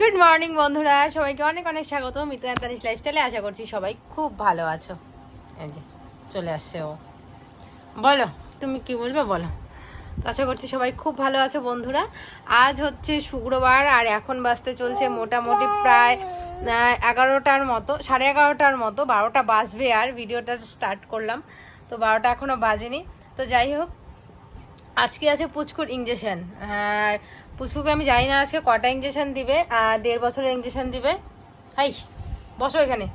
Good morning বন্ধুরা। সবাইকে অনেক অনেক স্বাগত। মিতু অ্যান্তানিস লাইফস্টাইলে আশা করছি সবাই খুব ভালো আছো। এই যে, চলে আসছে ও। বলো, তুমি কি বলবে? বলো। তো আশা করছি সবাই খুব ভালো আছো, বন্ধুরা। আজ হচ্ছে শুক্রবার, আর এখন বাজতে চলছে মোটামুটি প্রায় এগারোটার মতো, সাড়ে এগারোটার মতো, বারোটা বাজবে আর ভিডিওটা স্টার্ট করলাম। তো বারোটা এখনও বাজেনি। তো যাই হোক, আজকে আছে পুচকুর ইঞ্জেকশন আর পুচকুকে আমি জানি না আজকে কটা ইঞ্জেকশন দিবে আর দেড় বছরের ইঞ্জেকশন দিবে। হাই, বসো এখানে।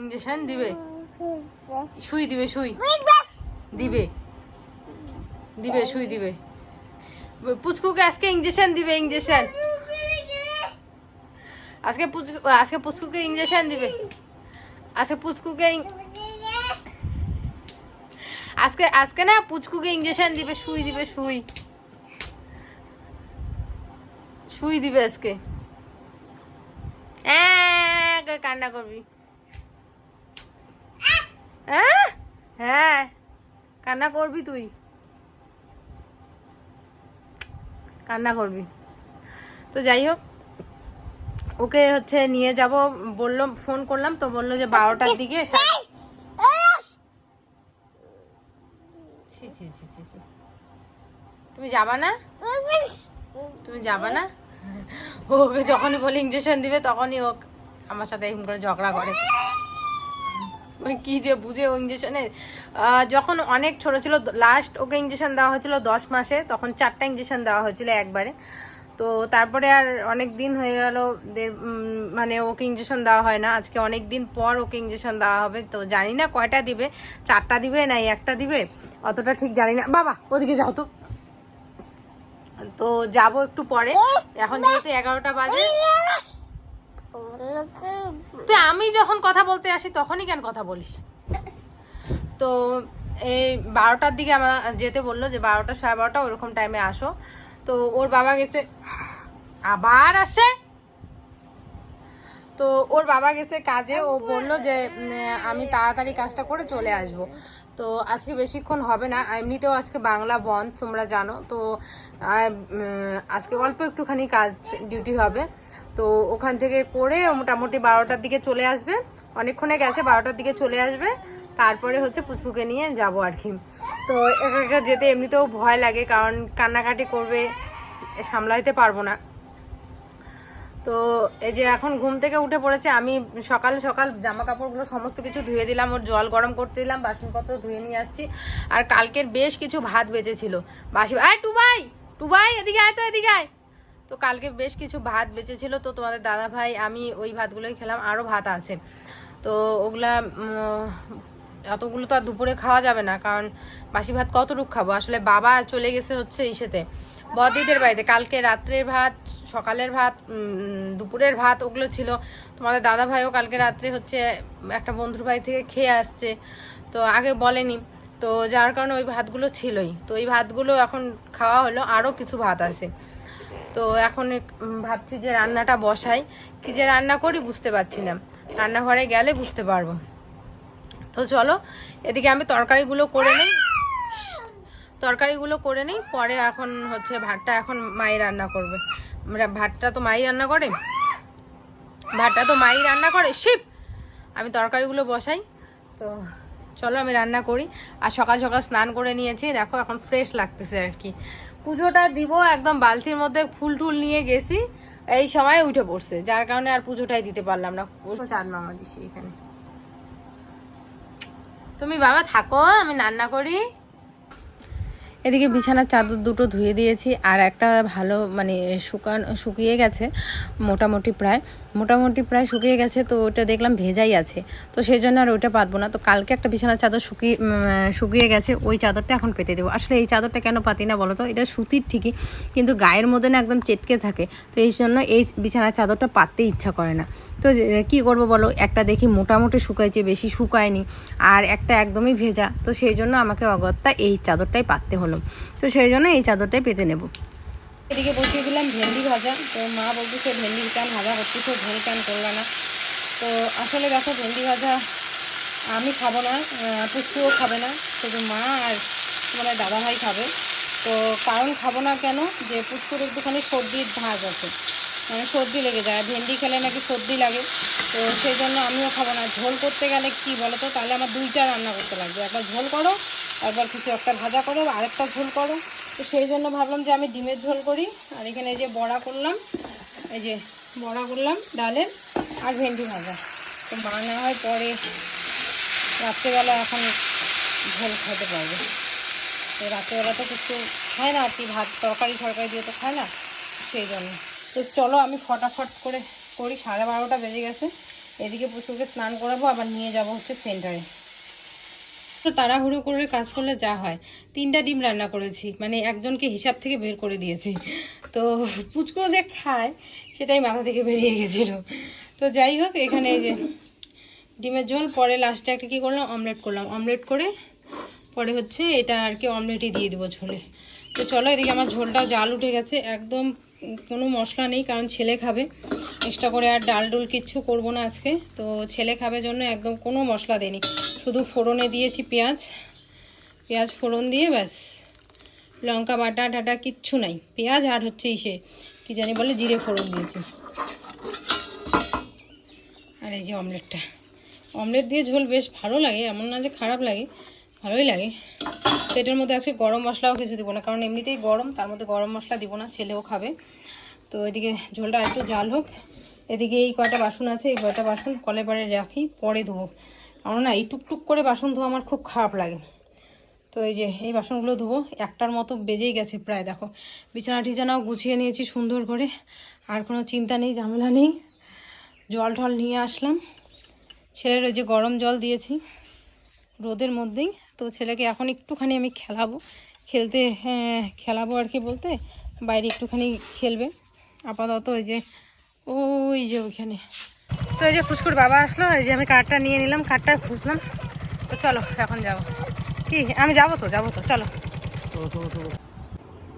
ইঞ্জেকশন দিবে। সুই দিবে সুই দিবে। দিবে সুই দিবে। পুচকুকে আজকে ইঞ্জেকশন দিবে ইঞ্জেকশন আজকে আজকে পুচকুকে ইঞ্জেকশন দিবে। আজকে পুচকুকে আজকে আজকে না পুচকুকে ইঞ্জেকশন দিবে, সুই দিবে, সুই। সুই দিবে আজকে। হ্যাঁ কান্না করবি? হ্যাঁ? হ্যাঁ। কান্না করবি তুই? কান্না করবি। তো যাই হোক। ওকে হচ্ছে নিয়ে যাব বললাম ফোন করলাম তো বলল যে বারোটার দিকে তুমি যাবা না? তুমি যাবা না? ওকে যখনই বলি ইঞ্জেকশন দিবে, তখনই ও আমার সাথে এরকম করে ঝগড়া করে। কি যে বুঝে ও ইঞ্জেকশনের যখন অনেক ছোট ছিল লাস্ট ওকে ইঞ্জেকশন দেওয়া হয়েছিল দশ মাসে, তখন চারটা ইঞ্জেকশন দেওয়া হয়েছিল একবারে। তো তারপরে আর অনেক দিন হয়ে গেল মানে ওকে ইঞ্জেকশন দেওয়া হয় না। আজকে অনেক দিন পর ওকে ইঞ্জেকশন দেওয়া হবে, তো জানি না কয়টা দিবে, চারটা দিবে না একটা দিবে, অতটা ঠিক জানি না। বাবা, ওদিকে যাও তো। তো যাব একটু পরে, এখন যেহেতু এগারোটা বাজে। তুই আমি যখন কথা বলতে আসি, তখনই কেন কথা বলিস? তো এই বারোটার দিকে আমার যেতে বলল যে বারোটা, সাড়ে বারোটা ওরকম টাইমে আসো। তো ওর বাবা গেছে। আবার আসে? তো ওর বাবা গেছে কাজে, ও বলল যে আমি তাড়াতাড়ি কাজটা করে চলে আসব। তো আজকে বেশিক্ষণ হবে না, এমনিতেও আজকে বাংলা বন্ধ, তোমরা জানো। তো আজকে অল্প একটুখানি কাজ ডিউটি হবে। তো ওখান থেকে করে মোটামুটি বারোটার দিকে চলে আসবে। অনেকক্ষণে গেছে, বারোটার দিকে চলে আসবে। তারপরে হচ্ছে পুচকুকে নিয়ে যাব আর কি। তো একা একা যেতে এমনিতেও ভয় লাগে, কারণ কান্নাকাটি করবে, সামলাইতে পারব না। তো এই যে এখন ঘুম থেকে উঠে পড়েছে, আমি সকাল সকাল জামা কাপড়গুলো সমস্ত কিছু ধুয়ে দিলাম, ওর জল গরম করতে দিলাম, বাসনপত্র ধুয়ে নিয়ে আসছি। আর কালকের বেশ কিছু ভাত বেঁচেছিল। বাসি আয় টুবাই টুবাই, এদিকে আয় তো, এদিকে আয়। তো কালকে বেশ কিছু ভাত বেঁচেছিল, তো তোমাদের দাদা ভাই আমি ওই ভাতগুলোই খেলাম আরও ভাত আছে। তো ওগুলা উম, এতগুলো তো আর দুপুরে খাওয়া যাবে না কারণ বাসি ভাত কতটুকু খাব? আসলে বাবা চলে গেছে হচ্ছে ইসেতে। বদিদের বাড়িতে কালকে রাত্রের ভাত সকালের ভাত দুপুরের ভাত ওগুলো ছিল। তোমাদের দাদা ভাইও কালকে রাত্রে হচ্ছে একটা বন্ধুর বাড়ি থেকে খেয়ে আসছে তো আগে বলেনি। তো যার কারণে ওই ভাতগুলো ছিলই। তো ওই ভাতগুলো এখন খাওয়া হলো আরও কিছু ভাত আছে। তো এখন ভাবছি যে রান্নাটা বসাই। কি যে রান্না করি বুঝতে পারছি না। রান্নাঘরে গেলে বুঝতে পারব। তো চলো, এদিকে আমি তরকারিগুলো করে নিই। তরকারিগুলো করে নিই, পরে এখন হচ্ছে ভাতটা এখন মাই রান্না করবে। ভাতটা তো মাই রান্না করে। ভাতটা তো মাই রান্না করে, শিব! আমি তরকারিগুলো বসাই। তো চলো আমি রান্না করি। আর সকাল সকাল স্নান করে নিয়েছি। দেখো এখন ফ্রেশ লাগতেছে আর কি। পুজোটা দিব একদম বালতির মধ্যে ফুল টুল নিয়ে গেছি। এই সময় উঠে পড়ছে। যার কারণে আর পুজোটাই দিতে পারলাম না। চাঁদ মামা দিছি এখানে। তুমি বাবা থাকো আমি রান্না করি। এদিকে বিছানার চাদর দুটো ধুয়ে দিয়েছি আর একটা ভালো মানে শুকান, শুকিয়ে গেছে মোটামুটি প্রায়। মোটামুটি প্রায় শুকিয়ে গেছে তো ওটা দেখলাম ভেজাই আছে। তো সেই জন্য আর ওইটা পাতবো না। তো কালকে একটা বিছানার চাদর শুকিয়ে শুকিয়ে গেছে, ওই চাদরটা এখন পেতে দেবো। আসলে এই চাদরটা কেন পাতি না বলো তো? এটা সুতির ঠিকই, কিন্তু গায়ের মধ্যে না একদম চেটকে থাকে। তো এই জন্য এই বিছানার চাদরটা পাততে ইচ্ছা করে না। তো কি করব বলো? একটা দেখি মোটামুটি শুকাইছে, বেশি শুকায়নি। আর একটা একদমই ভেজা। তো সেই জন্য আমাকে অগত্যা এই চাদরটাই পাততে হলো। তো সেই জন্য এই চাদরটাই পেতে নেব। এদিকে বসিয়ে দিলাম ভেন্ডি ভাজা। তো মা বলতেছে ভেন্ডি কেন ভাজা করতেছে ঝোল কেন করল না? তো আসলে দেখো ভেন্ডি ভাজা আমি খাব না পুষ্টিও খাবে না, শুধু মা আর মানে দাদাভাই খাবে। তো কারণ খাব না কেন? যে পুষ্কুর একটুখানি সর্দির ধাঁচ আছে। মানে সর্দি লেগে যায় ভেন্ডি খেলে নাকি সর্দি লাগে। তো সেই জন্য আমিও খাব না। ঝোল করতে গেলে কি বলো তো তাহলে আমার দুইটা রান্না করতে লাগবে। একবার ঝোল করো একবার কিছু একটা ভাজা করো, আরেকটা ঝোল করো। তো সেই জন্য ভাবলাম যে আমি ডিমের ঝোল করি। আর এখানে এই যে বড়া করলাম, এই যে বড়া করলাম, ডালের আর ভেন্ডি ভাজা। তো মা হয় পরে রাত্রেবেলা এখন ঝোল খেতে পারবে। তো রাত্রেবেলা তো কিছু খায় না, আর কি ভাত, তরকারি তরকারি দিয়ে তো খায় না, সেই জন্য। তো চলো আমি ফটাফট করে করি, সাড়ে বারোটা বেজে গেছে। এদিকে পুচুকে স্নান করাবো, আবার নিয়ে যাব হচ্ছে সেন্টারে তাড়াহুড়ো করে কাজ করলে যা হয়। তিনটা ডিম রান্না করেছি। মানে একজনকে হিসাব থেকে বের করে দিয়েছি। তো পুচকো যে খায়, সেটাই মাথা থেকে বেরিয়ে গেছিল। তো যাই হোক, এখানে এই যে ডিমের ঝোল, পরে লাস্টে একটা কী করলাম? অমলেট করলাম। অমলেট করে পরে হচ্ছে এটা আর কি অমলেটই দিয়ে দেবো ঝোলে। তো চলো এদিকে আমার ঝোলটাও জাল উঠে গেছে। একদম কোনো মশলা নেই, কারণ ছেলে খাবে। এক্সট্রা করে আর ডাল ডুল কিচ্ছু করব না আজকে। তো ছেলে খাবে জন্য একদম কোনো মশলা দিইনি শুধু ফোড়নে দিয়েছি পেঁয়াজ। পেঁয়াজ ফোড়ন দিয়ে ব্যাস। লঙ্কা বাটা টাটা কিচ্ছু নাই। পেঁয়াজ আর হচ্ছে ইসে, কি জানি বলে, জিরে ফোড়ন দিয়েছি। আর এই যে অমলেটটা। অমলেট দিয়ে ঝোল বেশ ভালো লাগে, এমন না যে খারাপ লাগে। ভালোই লাগে। তো এটার মধ্যে আজকে গরম মশলাও কিছু দিব না, কারণ এমনিতেই গরম, তার মধ্যে গরম মশলা দিব না, ছেলেও খাবে। তো এদিকে ঝোলটা একটু জাল হোক। এদিকে এই কয়টা বাসন আছে, এই কয়টা বাসন কলে পাড়ে রাখি, পরে ধোবো। আমার না এই টুকটুক করে বাসন ধোয়া আমার খুব খারাপ লাগে। তো এই যে এই বাসনগুলো ধোবো, একটার মতো বেজেই গেছে প্রায়, দেখো। বিছানা টিছানাও গুছিয়ে নিয়েছি সুন্দর করে, আর কোনো চিন্তা নেই, ঝামেলা নেই। জল টল নিয়ে আসলাম। ছেলের ওই যে গরম জল দিয়েছি, রোদের মধ্যেই। তো ছেলেকে এখন একটুখানি আমি খেলাবো। খেলতে হ্যাঁ খেলাবো আর কি বলতে বাইরে একটুখানি খেলবে। আপাতত ওই যে ওই যে ওইখানে। তো এই যে ফুসকুর বাবা আসলো আর এই যে আমি কার্ডটা নিয়ে নিলাম কার্ডটা খুঁজলাম। তো চলো এখন যাব। কি আমি যাব তো যাব তো চলো।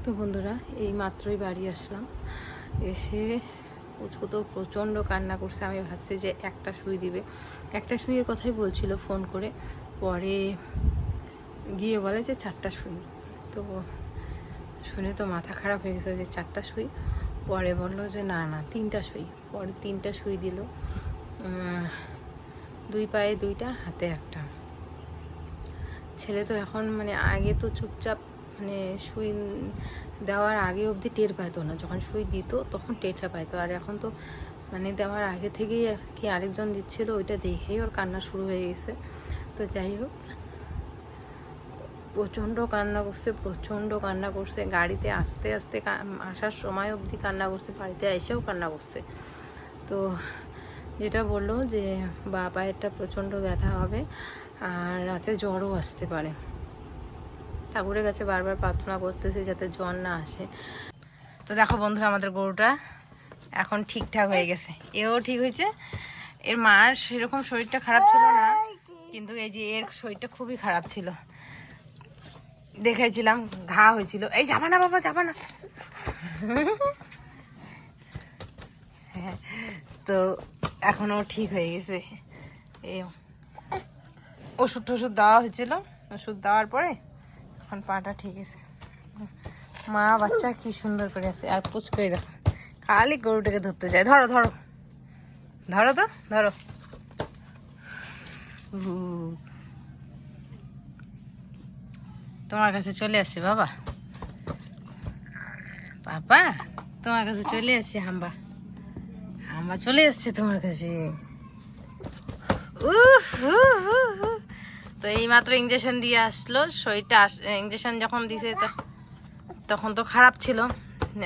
তো বন্ধুরা এই মাত্রই বাড়ি আসলাম। এসে পুচকু তো প্রচণ্ড কান্না করছে। আমি ভাবছি যে একটা সুই দিবে। একটা সুইয়ের কথাই বলছিল ফোন করে। পরে গিয়ে বলে যে চারটা সুই তো শুনে তো মাথা খারাপ হয়ে গেছে যে চারটা সুই পরে বলল যে না না, তিনটা সুই পরে তিনটা সুই দিল। দুই পায়ে দুইটা, হাতে একটা। ছেলে তো এখন মানে আগে তো চুপচাপ মানে সুই দেওয়ার আগে অবধি টের পাইতো না। যখন সুই দিত তখন টেরটা পাইতো। আর এখন তো মানে দেওয়ার আগে থেকেই কি আরেকজন দিচ্ছিল, ওইটা দেখেই ওর কান্না শুরু হয়ে গেছে। তো যাই হোক প্রচণ্ড কান্না করছে, প্রচণ্ড কান্না করছে। গাড়িতে আসতে আসতে আসার সময় অবধি কান্না করছে, বাড়িতে এসেও কান্না করছে। তো যেটা বলল যে, বা পায়েরটা প্রচণ্ড ব্যথা হবে আর রাতে জ্বরও আসতে পারে। ঠাকুরের কাছে বারবার প্রার্থনা করতেছি যাতে জ্বর না আসে। তো দেখো বন্ধুরা, আমাদের গরুটা এখন ঠিকঠাক হয়ে গেছে। এও ঠিক হয়েছে। এর মার সেরকম শরীরটা খারাপ ছিল না, কিন্তু এই যে এর শরীরটা খুবই খারাপ ছিল। দেখেছিলাম ঘা হয়েছিল। এই যাবা না বাবা, যাবা না। তো এখনও ঠিক হয়ে গেছে। এই ওষুধ টষুধ দেওয়া হয়েছিল। ওষুধ দেওয়ার পরে এখন পাটা ঠিক আছে। মা, বাচ্চা কি সুন্দর করে আছে। আর পুচ করে দেখো, খালি গরুটাকে ধরতে যায়। ধরো ধরো। ধরো তো, ধরো। তোমার কাছে চলে আসছে বাবা। বাবা তোমার কাছে চলে আসছি হাম্বা। হাম্বা চলে আসছে তোমার কাছে। তো এই মাত্র ইঞ্জেকশন দিয়ে আসলো, শরীরটা ইঞ্জেকশন যখন দিছে তখন তো খারাপ ছিল।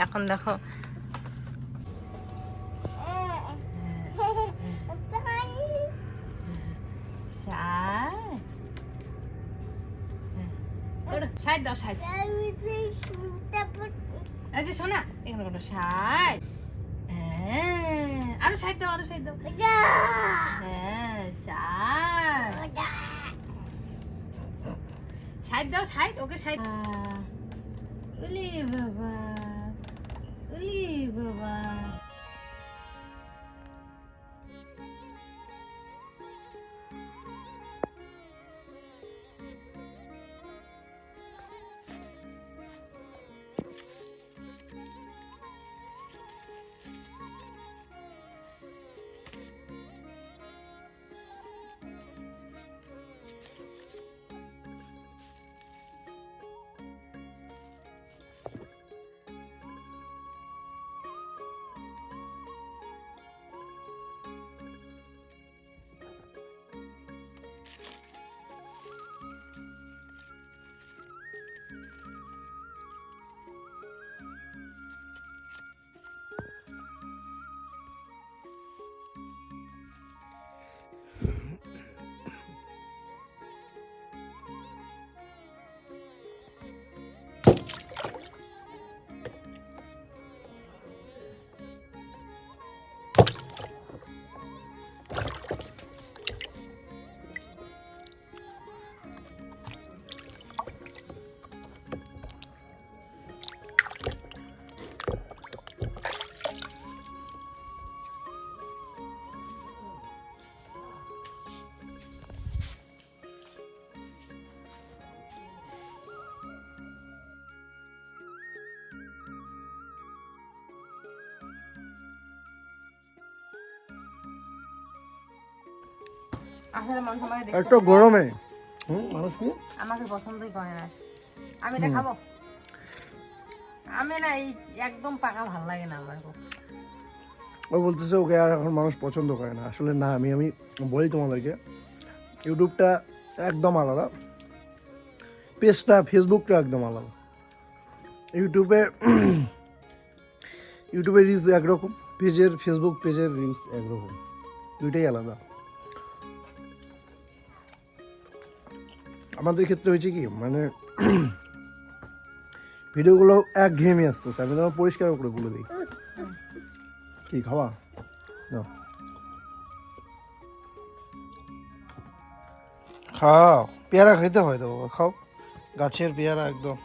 এখন দেখো সাইড দাও আরও সাইড দাও। হ্যাঁ সাইড। সাইড দাও সাইড ওকে সাইড। উলি বাবা উলি বাবা। সাথে মানুষ আমাকে দেখতে একটু গরমে। হুম মানুষ কি? আমাকে পছন্দই করে না। আমি এটা খাব? আমি না এই একদম পাকা ভালো লাগে না আমার ও বলতেছে ওকে আর এখন মানুষ পছন্দ করে না। আসলে না আমি আমি বলি তোমাদেরকে ইউটিউবটা একদম আলাদা। পেজটা ফেসবুকটা একদম আলাদা। ইউটিউবে ইউটিউবের রিলস একরকম পেজের ফেসবুক পেজের রিলস একরকম। দুইটাই আলাদা। আমাদের ক্ষেত্রে হয়েছে কি মানে ভিডিওগুলো এক ঘেমে আসতেছে, আমি তোমার পরিষ্কার করে বলে দিই। কি খাওয়া না খাও। পেয়ারা খেতে হয় তো, খাও। গাছের পেয়ারা একদম।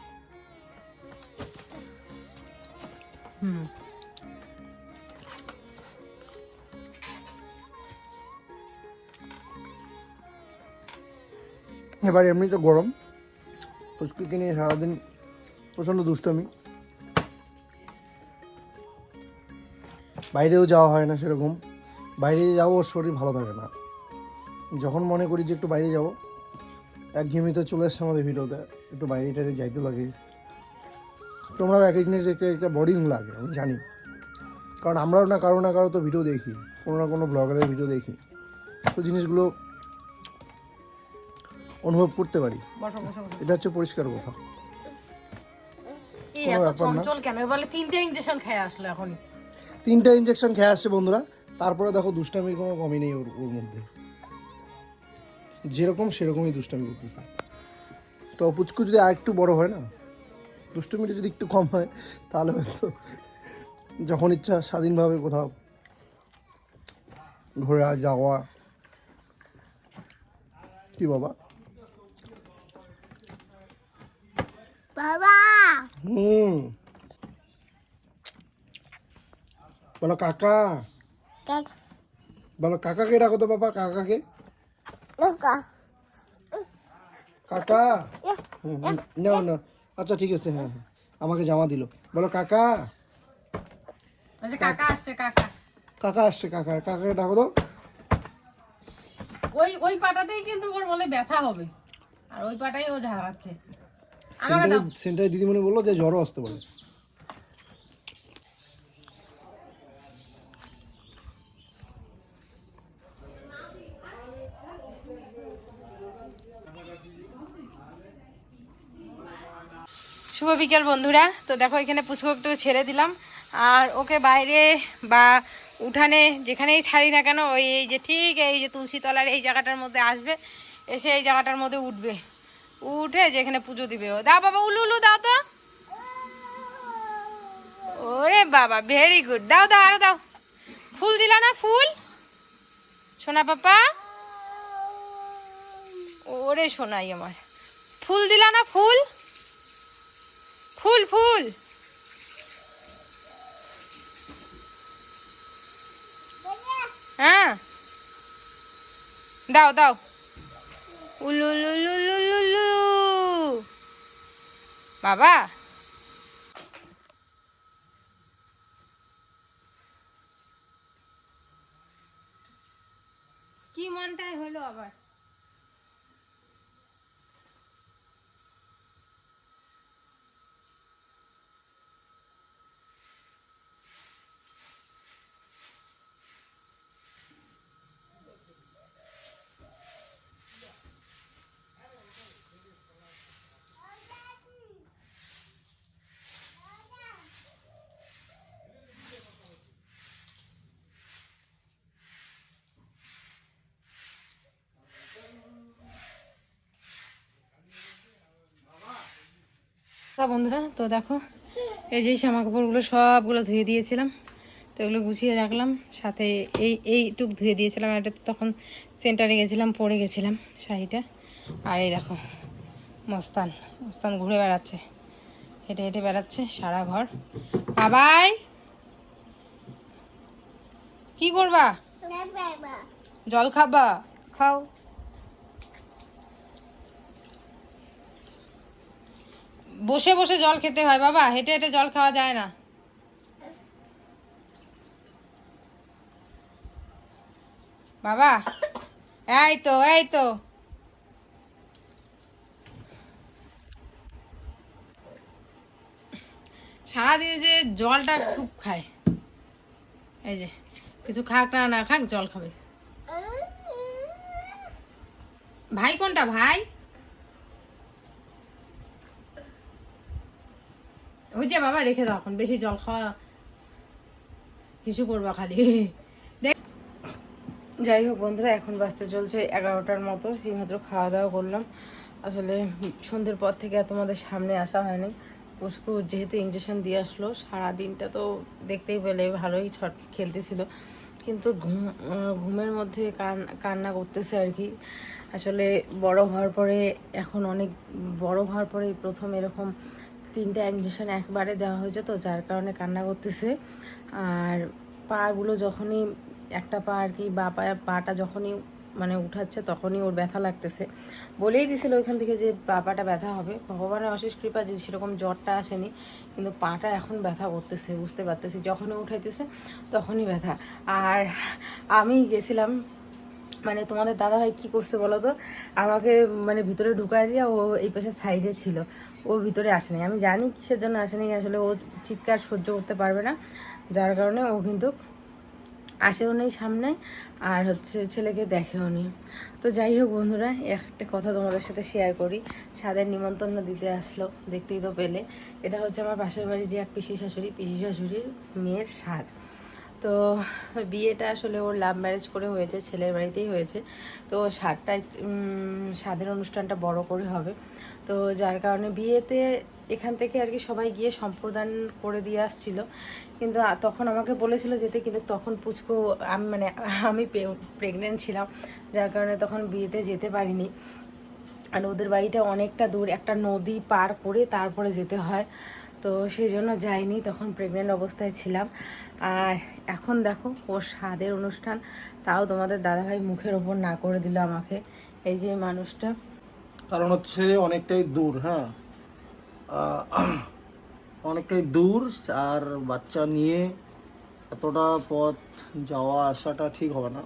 হুম। এবার এমনি তো গরম। পুষ্কুকে নিয়ে সারাদিন প্রচণ্ড দুষ্টামি। বাইরেও যাওয়া হয় না সেরকম। বাইরে যাব ওর শরীর ভালো থাকে না। যখন মনে করি যে একটু বাইরে যাব, এক ঘেমিতে চলে এসছে আমাদের ভিডিওতে, একটু বাইরে টাইরে যাইতে লাগে। তোমরাও এক জিনিস দেখতে একটা বোরিং লাগে, আমি জানি। কারণ আমরাও না কারও না কারও তো ভিডিও দেখি, কোনো না কোনো ব্লগারের ভিডিও দেখি। তো জিনিসগুলো অনুভব করতে পারি। এটা হচ্ছে পরিষ্কার কথা। চঞ্চল কেন? বলে তিনটে ইঞ্জেকশন খেয়ে আসলো এখনই। তিনটা ইঞ্জেকশন খেয়ে আসছে বন্ধুরা। তারপরে দেখো দুষ্টামির কোনো কমই নেই ওর ওর মধ্যে। যেরকম সেরকমই দুষ্টামি করতেছে। তো পুচকু যদি আর একটু বড় হয় না দুষ্টুমিটা যদি একটু কম হয় তাহলে হয়তো যখন ইচ্ছা স্বাধীনভাবে কোথাও ঘোরা যাওয়া। কি বাবা? বাবা। হুম। বলো কাকা। কাকা বলো কাকাকে ডাকো তো বাবা কাকাকে। কাকা। না না আচ্ছা ঠিক আছে হ্যাঁ হ্যাঁ। আমাকে জামা দিল। বলো কাকা। আচ্ছা কাকা আসছে কাকা। কাকা আসছে কাকা। কাকাকে ডাকো তো। ওই ওই পাটাতেই কিন্তু ওর বলে ব্যথা হবে। আর ওই পাটাই ও ঝাড়াচ্ছে। সেন্টারে দিদিমণি বলল যে জ্বরও আসতে পারে। শুভ বিকেল বন্ধুরা। তো দেখো এখানে পুচকু একটু ছেড়ে দিলাম। আর ওকে বাইরে বা উঠানে যেখানেই ছাড়ি না কেন ওই এই যে ঠিক এই যে তুলসী তলার এই জায়গাটার মধ্যে আসবে এসে এই জায়গাটার মধ্যে উঠবে। উঠে যেখানে পুজো দিবে ও। দাও বাবা, উলু উলু, দাও তো। ওরে বাবা ভেরি গুড দাও দাও, আরও দাও। ফুল দিলা না ফুল? সোনা পাপা? ওরে সোনাই আমার। ফুল দিলা না ফুল? ফুল ফুল। হ্যাঁ। দাও দাও। উলু লু লু লু লু লু বাবা কি মনটাই হলো আবার? বন্ধুরা তো দেখো এই যে জামা কাপড়গুলো সবগুলো ধুয়ে দিয়েছিলাম তো এগুলো গুছিয়ে রাখলাম সাথে এই এইটুক ধুয়ে দিয়েছিলাম এটা তখন সেন্টারে গেছিলাম পরে গেছিলাম শাড়িটা। আর এই দেখো মস্তান মস্তান ঘুরে বেড়াচ্ছে হেঁটে হেঁটে বেড়াচ্ছে সারা ঘর। বাবাই কি করবা? জল খাবা? খাও। বসে বসে জল খেতে হয়, বাবা। হেঁটে হেঁটে জল খাওয়া যায় না। বাবা, এই তো এই তো। সারাদিনে যে জলটা খুব খায়। এই যে, কিছু খাক না না খাক, জল খাবে। ভাই কোনটা, ভাই? ওই যে বাবা, রেখে দাও এখন। বেশি জল খাওয়া কিছু করবা খালি। যাই হোক বন্ধুরা, এখন বাঁচতে চলছে এগারোটার মতো। এইমাত্র খাওয়া দাওয়া করলাম। আসলে সন্ধ্যের পর থেকে তোমাদের সামনে আসা হয়নি। পুষ্কু যেহেতু ইঞ্জেকশন দিয়ে আসলো সারা দিনটা তো দেখতেই পেলে, ভালোই ছট খেলতেছিল। কিন্তু ঘুম ঘুমের মধ্যে কান কান্না করতেছে আর কি। আসলে বড় হওয়ার পরে, এখন অনেক বড় হওয়ার পরে প্রথম এরকম তিনটা ইঞ্জেকশন একবারে দেওয়া হয়েছে তো যার কারণে কান্না করতেছে। আর পাগুলো যখনই, একটা পা আর কি বা পাটা যখনই মানে উঠাচ্ছে তখনই ওর ব্যথা লাগতেছে। বলেই দিছিল ওইখান থেকে যে পাটা ব্যথা হবে। ভগবানের অশেষ কৃপা যে সেরকম জ্বরটা আসেনি, কিন্তু পাটা এখন ব্যথা করতেছে, বুঝতে পারতেছি। যখনই উঠাইতেছে তখনই ব্যথা। আর আমি গেছিলাম মানে তোমাদের দাদাভাই কি করছে বলো তো? আমাকে মানে ভিতরে ঢুকাই দিয়ে ও এই পাশে সাইডে ছিল। ও ভিতরে আসেনি। আমি জানি কিসের জন্য আসেনি, আসলে ও চিৎকার সহ্য করতে পারবে না। যার কারণে ও কিন্তু আসেও নেই সামনে আর হচ্ছে ছেলেকে দেখেও নি তো যাই হোক বন্ধুরা একটা কথা তোমাদের সাথে শেয়ার করি। স্বাদের নিমন্ত্রণ দিতে আসলো, দেখতেই তো পেলে। এটা হচ্ছে আমার পাশের বাড়ি যে এক পিসি শাশুড়ি, পিসি শাশুড়ির মেয়ের স্বাদ। তো বিয়েটা আসলে ওর লাভ ম্যারেজ করে হয়েছে, ছেলের বাড়িতেই হয়েছে। তো সাতটা স্বাদের অনুষ্ঠানটা বড় করে হবে। তো যার কারণে বিয়েতে এখান থেকে আর কি সবাই গিয়ে সম্প্রদান করে দিয়ে আসছিল। কিন্তু তখন আমাকে বলেছিল যেতে, কিন্তু তখন পুচকু, আমি মানে আমি প্রেগনেন্ট ছিলাম, যার কারণে তখন বিয়েতে যেতে পারিনি। আর ওদের বাড়িটা অনেকটা দূর, একটা নদী পার করে তারপরে যেতে হয়। তো সেই জন্য যাইনি, তখন প্রেগনেন্ট অবস্থায় ছিলাম। আর এখন দেখো ও স্বাদের অনুষ্ঠান, তাও তোমাদের দাদাভাই মুখের ওপর না করে দিল আমাকে। এই যে মানুষটা। কারণ হচ্ছে অনেকটাই দূর হ্যাঁ। অনেকটাই দূর আর বাচ্চা নিয়ে এতটা পথ যাওয়া আসাটা ঠিক হবে না।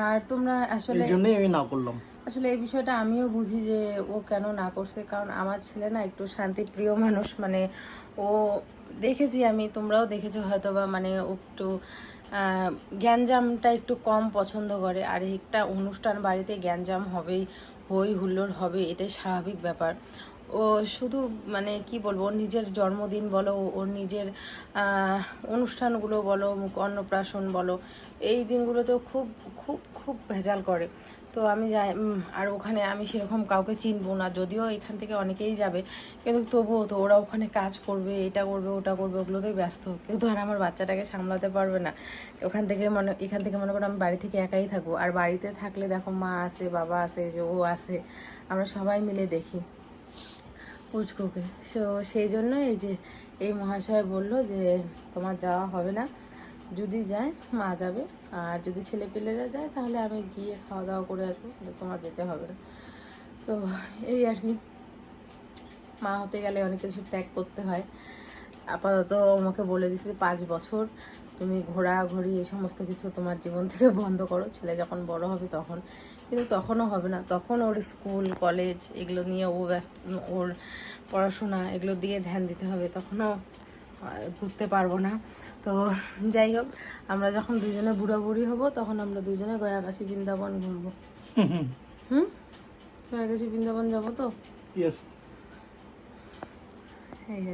আর তোমরা আসলে এই জন্যই আমি না করলাম। আসলে এই বিষয়টা আমিও বুঝি যে ও কেন না করছে কারণ আমার ছেলে না একটু শান্তিপ্রিয় মানুষ মানে ও দেখেছি আমি তোমরাও দেখেছ হয়তো বা মানে ও একটু গ্যাঞ্জামটা একটু কম পছন্দ করে আর একটা অনুষ্ঠান বাড়িতে গ্যাঞ্জাম হবেই। হই হুল্লোড় হবে, এটাই স্বাভাবিক ব্যাপার। ও শুধু মানে কি বলব, ওর নিজের জন্মদিন বলো, ওর নিজের অনুষ্ঠানগুলো বলো অন্নপ্রাশন বলো, এই দিনগুলোতেও খুব খুব খুব ভেজাল করে। তো আমি যাই আর ওখানে আমি সেরকম কাউকে চিনবো না, যদিও এখান থেকে অনেকেই যাবে। কিন্তু তবুও তো ওরা ওখানে কাজ করবে, এটা করবে, ওটা করবে, ওগুলোতেই ব্যস্ত। কেউ তো আর আমার বাচ্চাটাকে সামলাতে পারবে না। ওখান থেকে মনে, এখান থেকে মনে করো আমি বাড়ি থেকে একাই থাকব। আর বাড়িতে থাকলে দেখো মা আছে, বাবা আছে যে ও আছে, আমরা সবাই মিলে দেখি পুচকুকে। সো সেই জন্য এই যে, এই মহাশয় বলল যে, তোমার যাওয়া হবে না। যদি যায়, মা যাবে। আর যদি ছেলে পেলেরা যায়, তাহলে আমি গিয়ে খাওয়া দাওয়া করে আসব। তোমার যেতে হবে না। তো এই আর কি। মা হতে গেলে অনেক কিছু ত্যাগ করতে হয়। আপাতত আমাকে বলে দিছে যে, পাঁচ বছর তুমি ঘোরাঘুরি এই সমস্ত কিছু তোমার জীবন থেকে বন্ধ করো। ছেলে যখন বড় হবে তখন। কিন্তু তখনও হবে না। তখন ওর স্কুল, কলেজ এগুলো নিয়ে ও ব্যস্ত, ওর পড়াশোনা এগুলো দিয়ে ধ্যান দিতে হবে। তখনও ঘুরতে পারব না। তো যাই হোক আমরা যখন দুজনে বুড়া বুড়ি হব তখন আমরা দুজনে গয়াকাশি বৃন্দাবন ঘুরবো। হুম? গয়াকাশি বৃন্দাবন যাব তো?